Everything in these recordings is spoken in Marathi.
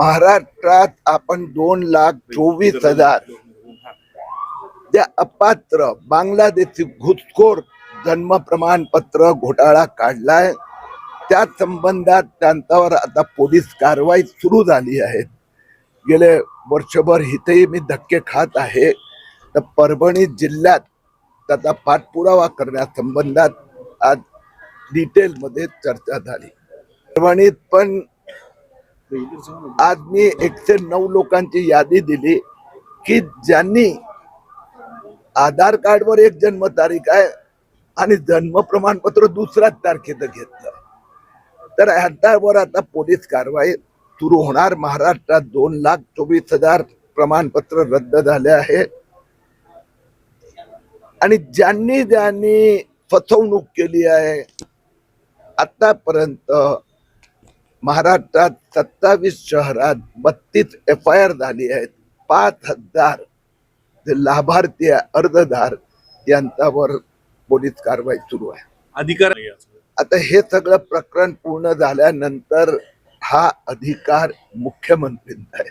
महाराष्ट्रात आपण दोन लाख चोवीस हजार त्या अपात्र बांगलादेशी घुसखोर जन्म प्रमाणपत्र घोटाळा काढलाय. त्या संबंधात त्यांच्यावर आता पोलीस कारवाई सुरू झाली आहे. गेले वर्षभर इथेही मी धक्के खात आहे. तर परभणी जिल्ह्यात त्याचा पाठपुरावा करण्यासंबंधात आज डिटेलमध्ये चर्चा झाली. परभणीत पण आज मी एकशे नऊ लोकांची यादी दिली की ज्यांनी आधार कार्डवर एक जन्म तारीख आहे आणि जन्म प्रमाणपत्र दुसऱ्याच तारखेचं घेतलं. तर ह्याच्यावर आता पोलीस कारवाई सुरू होणार. महाराष्ट्रात दोन लाख चोवीस हजार प्रमाणपत्र रद्द झाले आहे. आणि ज्यांनी ज्यांनी फसवणूक केली आहे आतापर्यंत महाराष्ट्रात सत्तावीस शहरात बत्तीस एफ आय आर झाली आहेत. पाच हजार जे लाभार्थी आहे, अर्जदार यांच्यावर पोलीस कारवाई सुरू आहे. अधिकार आता हे सगळं प्रकरण पूर्ण झाल्यानंतर हा अधिकार मुख्यमंत्रींचा आहे.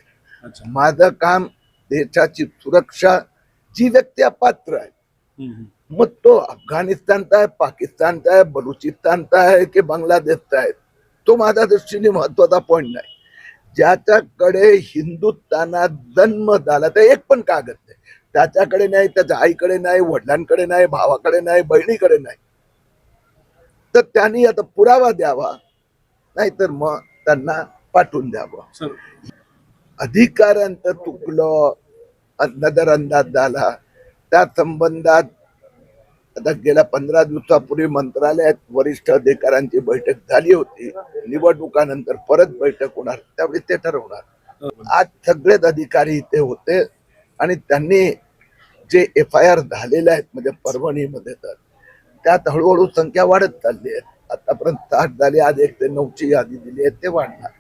माझं काम देशाची सुरक्षा जी व्यक्ती अपात्र आहे. मग तो अफगाणिस्तानचा आहे पाकिस्तानचा आहे बलुचिस्तानचा आहे की बांगलादेशचा आहे तो माझ्या दृष्टीने महत्त्वाचा पॉईंट नाही. ज्याच्याकडे हिंदुस्थानात जन्म झाला तर एक पण कागद नाही. त्याच्याकडे नाही त्याच्या आईकडे नाही वडिलांकडे नाही भावाकडे नाही बहिणीकडे नाही. तर त्यांनी आता पुरावा द्यावा नाहीतर मग त्यांना पाठवून द्यावं. सर. अधिकाऱ्यांचं चुकलं नजरअंदाज झाला. त्या संबंधात आता गेल्या पंधरा दिवसापूर्वी मंत्रालयात वरिष्ठ अधिकाऱ्यांची बैठक झाली होती. निवडणुकानंतर परत बैठक होणार त्यावेळी ते ठरवणार. आज सगळेच अधिकारी इथे होते आणि त्यांनी जे एफ आय आर झालेले आहेत म्हणजे परभणीमध्ये तर त्यात हळूहळू संख्या वाढत चालली आहे. आतापर्यंत साठ झाली आज एक ते नऊची यादी दिली आहे ते वाढणार.